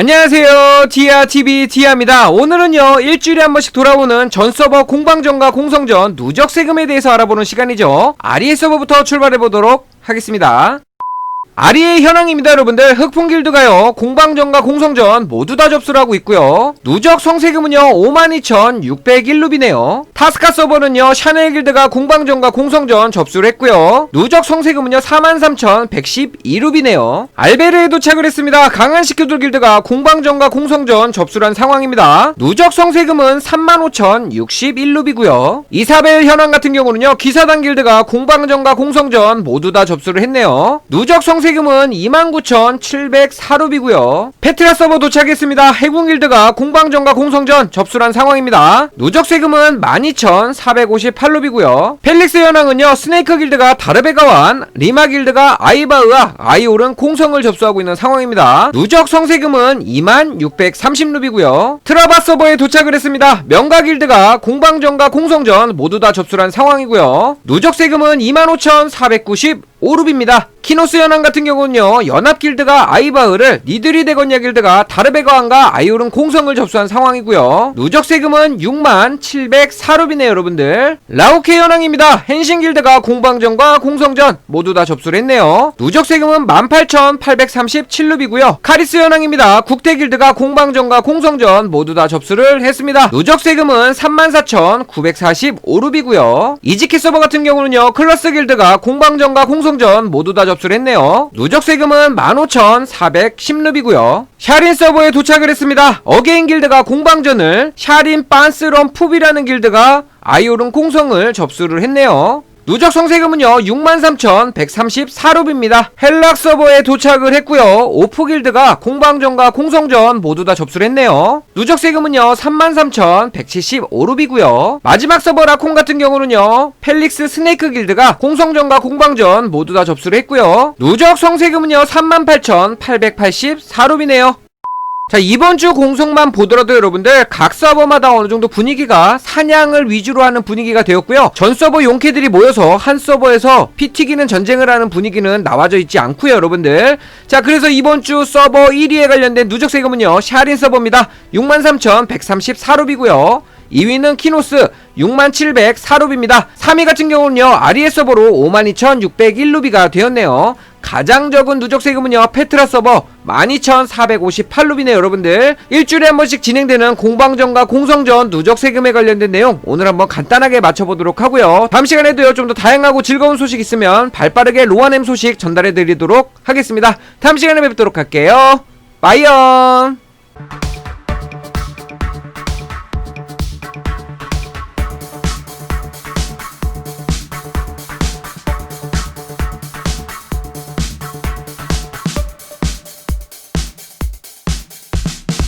안녕하세요. 디아TV 디아입니다. 오늘은요, 일주일에 한 번씩 돌아오는 전 서버 공방전과 공성전 누적 세금에 대해서 알아보는 시간이죠. 아리에 서버부터 출발해보도록 하겠습니다. 아리의 현황입니다, 여러분들. 흑풍길드가요, 공방전과 공성전 모두 다 접수를 하고 있고요. 누적 성세금은요, 52,601루비네요. 타스카 서버는요, 샤넬 길드가 공방전과 공성전 접수를 했고요. 누적 성세금은요, 43,112루비네요. 알베르에 도착을 했습니다. 강한 시큐들 길드가 공방전과 공성전 접수를 한 상황입니다. 누적 성세금은 35,061루비고요. 이사벨 현황 같은 경우는요, 기사단 길드가 공방전과 공성전 모두 다 접수를 했네요. 누적 성세 금은 29,704루비고요. 페트라 서버 도착했습니다. 해군 길드가 공방전과 공성전 접수를 한 상황입니다. 누적 세금은 12,458루비고요. 펠릭스 현황은요, 스네이크 길드가 다르베가완, 리마 길드가 아이바으아, 아이올은 공성을 접수하고 있는 상황입니다. 누적 성세금은 2630루비고요. 트라바 서버에 도착을 했습니다. 명가 길드가 공방전과 공성전 모두 다 접수를 한 상황이고요. 누적 세금은 25,495 루비입니다. 키노스 연합 같은 경우는요 연합 길드가 아이바흐를 니드리 대건야 길드가 다르베가왕과 아이올은 공성을 접수한 상황이고요. 누적 세금은 6만 704루비네요 여러분들. 라우케 연합입니다. 헨신 길드가 공방전과 공성전 모두 다 접수를 했네요. 누적 세금은 18,837루비고요. 카리스 연합입니다. 국대 길드가 공방전과 공성전 모두 다 접수를 했습니다. 누적 세금은 34,945루비고요. 이지키 서버 같은 경우는요 클러스 길드가 공방전과 공성 전 모두 다 접수를 했네요. 누적 세금은 15,410루비고요. 샤린 서버에 도착을 했습니다. 어게인 길드가 공방전을 샤린 빤스런 푸비라는 길드가 아이오른 공성을 접수를 했네요. 누적 성세금은요 63,134루비입니다. 헬락 서버에 도착을 했고요. 오프 길드가 공방전과 공성전 모두 다 접수를 했네요. 누적 세금은요 33,175루비고요. 마지막 서버 라콘 같은 경우는요 펠릭스 스네이크 길드가 공성전과 공방전 모두 다 접수를 했고요. 누적 성세금은요 38,884루비네요. 자 이번 주 공성만 보더라도 여러분들 각 서버마다 어느 정도 분위기가 사냥을 위주로 하는 분위기가 되었고요. 전 서버 용캐들이 모여서 한 서버에서 피 튀기는 전쟁을 하는 분위기는 나와져 있지 않고요 여러분들. 자 그래서 이번 주 서버 1위에 관련된 누적 세금은요 샤린 서버입니다. 63,134루비고요 2위는 키노스 6704루비입니다. 3위 같은 경우는요 아리에 서버로 52,601루비가 되었네요. 가장 적은 누적 세금은요 페트라 서버 12,458루비네요 여러분들. 일주일에 한 번씩 진행되는 공방전과 공성전 누적 세금에 관련된 내용 오늘 한번 간단하게 맞춰보도록 하고요. 다음 시간에도요 좀 더 다양하고 즐거운 소식 있으면 발빠르게 로아넴 소식 전달해 드리도록 하겠습니다. 다음 시간에 뵙도록 할게요. 빠이염